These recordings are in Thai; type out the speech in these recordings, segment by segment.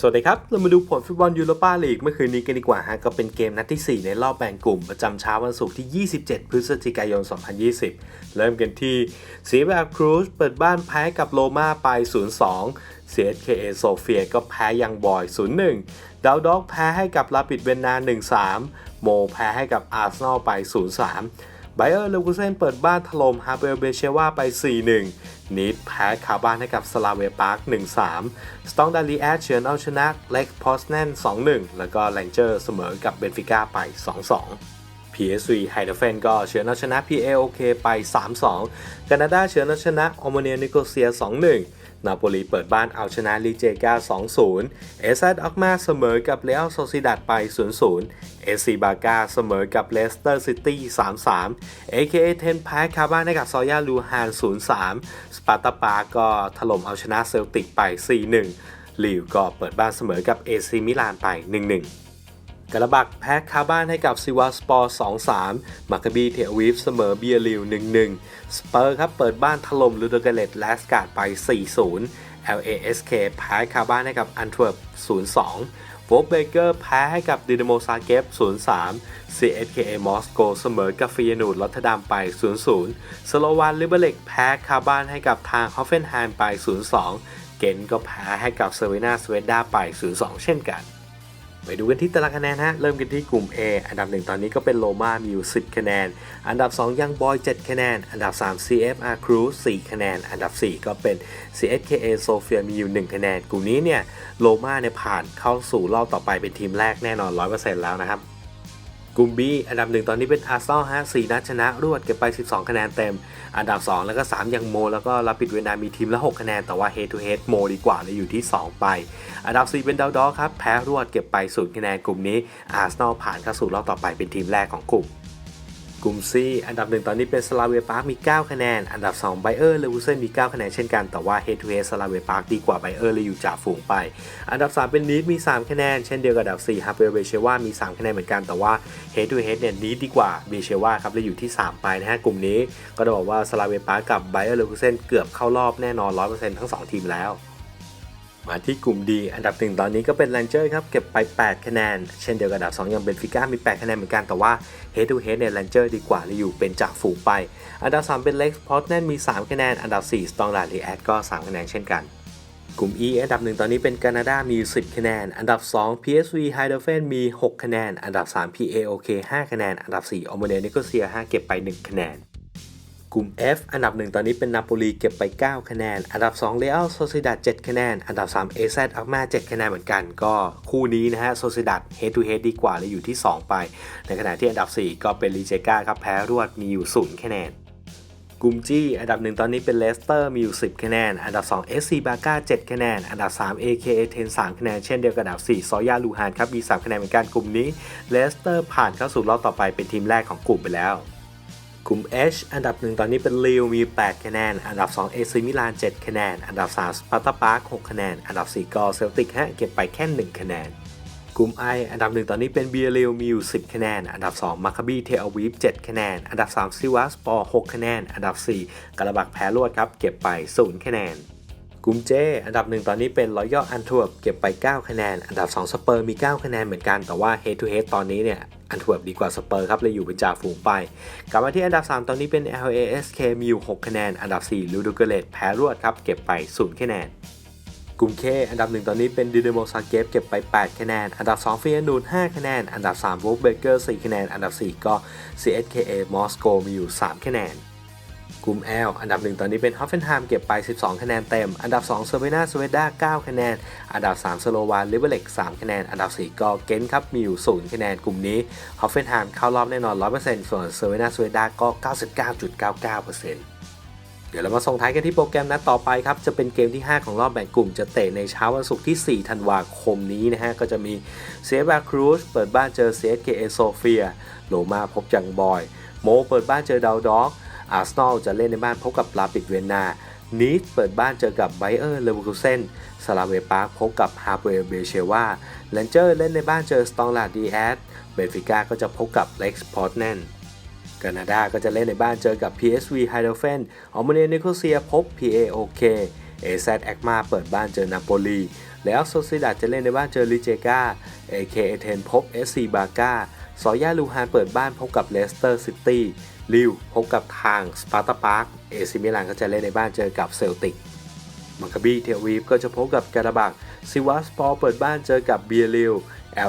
สวัสดีครับ เรามาดูผลฟุตบอลยูโรปาลีกเมื่อคืนนี้กันดีกว่าฮะ ก็เป็นเกมนัดที่ 4 ในรอบแบ่งกลุ่ม ประจำเช้าวันศุกร์ที่ 27 พฤศจิกายน 2020 เริ่มกันที่ซีเว a ครูสเปิดบ้านแพ้กับโรม่าไป 0-2 CSKA โซเฟียก็แพ้ยังบอย 0-1 ดาวด็อกแพ้ให้กับลาปิดเวนนา 1-3 โมแพ้ให้กับอาร์เซนอลไป 0-3 ไบเออร์เลวูเซนเปิดบ้านถล่มฮาเบลเบเชวาไป 4-1 นิดแพ้คาบ้านให้กับสลาเวปาร์ค1-3 สตองดาลีแอดเฉือนเอาชนะเล็กพอสแนน 2-1 แล้วก็แลงเจอร์เสมอกับเบนฟิก้าไป 2-2 PSV ไฮเดเฟนก็เฉือนเอาชนะ PAOK ไป 3-2 แคนาดาเฉือนเอาชนะโอมเนียนิโกเซีย 2-1 นาโปลีเปิดบ้านเอาชนะลีเจกา2-0 เอซัดออกมาเสมอกับเรอัลโซซิดัดไป 0-0 เอซีบากาเสมอกับเลสเตอร์ซิตี้ 3-3 AKA 10แพ้คาบ้านให้กับซอยาลูฮาน 0-3 สปาร์ตาปาก็ถล่มเอาชนะเซลติกไป 4-1ลิวก็เปิดบ้านเสมอกับเอซีมิลานไป 1-1 กระบักแพ้คาบ้านให้กับซิวาสปอร์2-3มาคบีเทอวีฟเสมอเบียริว 1-1 สเปอร์ครับเปิดบ้านถล่มลูโดเกเลตแลสการ์ดไป 4-0 LASK แพ้คาบ้านให้กับอันทเวิร์ป0-2โฟกเบเกอร์แพ้ให้กับดินาโมซาเกฟ0-3 CSKA มอสโกเสมอกับฟิยานูดลอตเทดัมไป 0-0 สโลวานลิเบเล็กแพ้คาบ้านให้กับทางฮอฟเฟนไฮม์ไป 0-2 เกนก็แพ้ให้กับเซเวนาสเวดาไป 0-2 เช่นกัน ไปดูกันที่ตารางคะแนนฮะ เริ่มกันที่กลุ่ม A อันดับ 1 ตอนนี้ก็เป็นโลมามีอยู่ 10 คะแนน อันดับ 2 ยังบอย 7 คะแนน อันดับ 3 CFR Crew 4คะแนน อันดับ 4 ก็เป็น CSKA Sofia มีอยู่ 1 คะแนน กลุ่มนี้เนี่ยโลมาเนี่ยผ่านเข้าสู่รอบต่อไปเป็นทีมแรกแน่นอน 100%แล้วนะครับ กลุ่ม B อันดับ 1 ตอนนี้เป็นอาร์เซนอลฮะสี่นัดชนะรวดเก็บไป 12 คะแนนเต็ม อันดับ 2 แล้วก็ 3 ยังโม แล้วก็รับปิดเวนามีทีมละ 6 คะแนน แต่ว่าเฮ d to Head โมดีกว่าเลยอยู่ที่ 2 ไป อันดับ 4 เป็นดาวดอครับ แพ้รวดเก็บไป 0 คะแนนกลุ่มนี้อาร์เซนอลผ่านเข้าสู่รอบต่อไปเป็นทีมแรกของกลุ่ม กลุ่ม C อันดับ 1 ตอนนี้เป็นสลาเวปาร์คมี 9 คะแนน อันดับ 2 ไบเออร์เลวูเซนมี 9 คะแนนเช่นกัน แต่ว่า Head to Head สลาเวปาร์คดีกว่าไบเออร์เลยอยู่จ่าฝูงไป อันดับ 3 เป็นนีดมี 3 คะแนน เช่นเดียวกับอันดับ 4ฮับเวลเบเชวามี 3 คะแนนเหมือนกัน แต่ว่า Head to Head เนี่ยนีดดีกว่าเบเชวาครับเลยอยู่ที่ 3 ไปนะฮะ กลุ่มนี้ก็ต้องบอกว่าสลาเวปาร์คกับไบเออร์เลวูเซนเกือบเข้ารอบแน่นอน 100%ทั้ง 2 ทีมแล้ว มาที่กลุ่มดีอันดับหนึ่งตอนนี้ก็เป็นแลนเจอร์ครับเก็บไป 8 คะแนน เช่นเดียวกับอันดับ2ยังเบนฟิก้ามี 8 คะแนนเหมือนกันแต่ว่า Head to Head เนี่ยแลนเจอร์ดีกว่าเลยอยู่เป็นจ่าฝูงไป อันดับ 3 เป็นเล็กพอตแนนมี 3 คะแนน อันดับ4สตองดาร์ดีแอดก็ 3 คะแนนเช่นกันกลุ่ม E อันดับ1ตอนนี้เป็นแคนาดามี 10 คะแนน อันดับ 2 PSV h i d e f e n มี 6 คะแนน อันดับ 3 PAOK 5 คะแนน อันดับ 4 o m o n e n i c o s i a 5 เก็บไป 1 คะแนน กลุ่ม F อันดับ 1 ตอนนี้เป็นนาโปลีเก็บไป 9 คะแนน อันดับ2 Real Sociedad 7คะแนน อันดับ3 AZ อัลมา7คะแนนเหมือนกัน ก็คู่นี้นะฮะ Sociedad Head to Head ดีกว่าเลยอยู่ที่ 2 ไป ในขณะที่อันดับ 4 ก็เป็นลีเจกาครับแพ้รวดมีอยู่0คะแนนกลุ่ม G อันดับ 1 ตอนนี้เป็นเลสเตอร์มีอยู่ 10 คะแนน อันดับ 2 SC b a k a 7 คะแนน อันดับ 3 AKA 10 3 คะแนน เช่นเดียวกับอันดับ 4 ซอยาลูฮานครับมี 3 คะแนนเหมือนกันกลุ่มนี้เลสเตอร์ผ่านเข้าสู่รอบต่อไปเป็นทีมแรกของกลุ่มไปแล้ว กลุ่ม H อันดับ 1 ตอนนี้เป็นลิวมี 8 คะแนน อันดับ2 AC มิลาน 7 คะแนน อันดับ 3 สปาร์ตาปาร์ค6คะแนน อันดับ 4ก็เซลติกฮะเก็บไปแค่ 1 คะแนน กลุ่ม I อันดับ 1 ตอนนี้เป็นเบียริลมีอยู่ 10 คะแนน อันดับ 2 มาคาบีเทอวีฟ7คะแนน อันดับ 3 ซิวัสปอร์6คะแนน อันดับ 4กระบักแพ้รวดครับเก็บไป 0 คะแนน กลุ่ม J อันดับ 1 ตอนนี้เป็นรอยัลอันทวิร์เก็บไป 9 คะแนน อันดับ 2 สเปอร์มี 9 คะแนนเหมือนกัน แต่ว่า Head to Head ตอนนี้เนี่ยอันทวิร์ดีกว่าสเปอร์ครับเลยอยู่เป็นจ่าฝูงไป กลับมาที่อันดับ 3 ตอนนี้เป็น LASK มีอยู่ 6 คะแนน อันดับ 4 ลูดูเกเลตแพ้รวดครับเก็บไป 0 คะแนนกลุ่ม K อันดับ 1 ตอนนี้เป็นดินโมซาเกฟเก็บไป 8 คะแนน อันดับ 2 ฟิยานูน5คะแนน อันดับ3วอลเบเกอร์4คะแนน อันดับ 4 ก็ CSKA มอสโกมีอยู่ 3 คะแนน กลุ่ม L อันดับ 1 ตอนนี้เป็นฮอฟเฟนไฮม์เก็บไป 12 คะแนนเต็ม อันดับ 2 เซอร์เวนาสเวดา9คะแนน อันดับ 3 สโลวานลิเวเล็ก 3 คะแนน อันดับ 4 ก็เกนครับ มีอยู่ 0 คะแนน กลุ่มนี้ฮอฟเฟนไฮม์เข้ารอบแน่นอน 100%ส่วนเซอร์เวนาสเวดาก็ 99.99%เดี๋ยวเรามาส่งท้ายกันที่โปรแกรมนัดต่อไปครับ จะเป็นเกมที่ 5 ของรอบแบ่งกลุ่ม จะเตะในเช้าวันศุกร์ที่ 4 ธันวาคมนี้นะฮะ ก็จะมีเซฟาครูสเปิดบ้านเจอ CSKA โซเฟีย โลมาพบจังบอย โมเปิดบ้านเจอดาวด็อก อาร์เซนอลจะเล่นในบ้านพบกับลาปิดเวียนนานีสเปิดบ้านเจอกับไบเออร์เลเวอร์คูเซนสลาเวปาร์คพบกับฮาร์เวเบเชวาแลนเจอร์เล่นในบ้านเจอสตองลาดีแอดเบนฟิก้าก็จะพบกับเล็กซ์พอร์ตแนนแคนาดาก็จะเล่นในบ้านเจอกับ PSV h e i d e l f e n ออมเนียนิโคเซียพบ PAOK เอซแอคมาเปิดบ้านเจอนาโปลีแล้วโซซิดาจะเล่นในบ้านเจอลิเจกาเอเคเอเทนพบเอสซีบากา ซอย่าลูฮานเปิดบ้านพบกับเลสเตอร์ซิตี้ลิวพบกับทางสปาร์ตาพาร์คเอซิมิลานก็จะเล่นในบ้านเจอกับเซลติกมังคาบีเทลวีฟก็จะพบกับการาบักซิวัสปอร์เปิดบ้านเจอกับเบียริล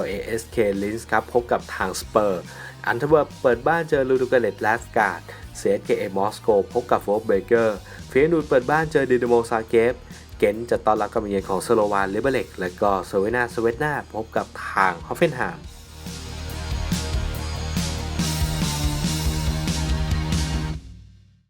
LASK ลินส์ครับพบกับทางสเปอร์อันเทเวิร์เปิดบ้านเจอลูดูกเลตลาสการ์ด CSKA มอสโกพบกับโฟร์เบเกอร์เฟียนูดเปิดบ้านเจอดินโมซาเกฟเกนจะต้อนรับกำลังเยือนของสโลวานเลเบเล็ก และก็เซเวนาสเวตนาพบกับทางฮอฟเฟนไฮม์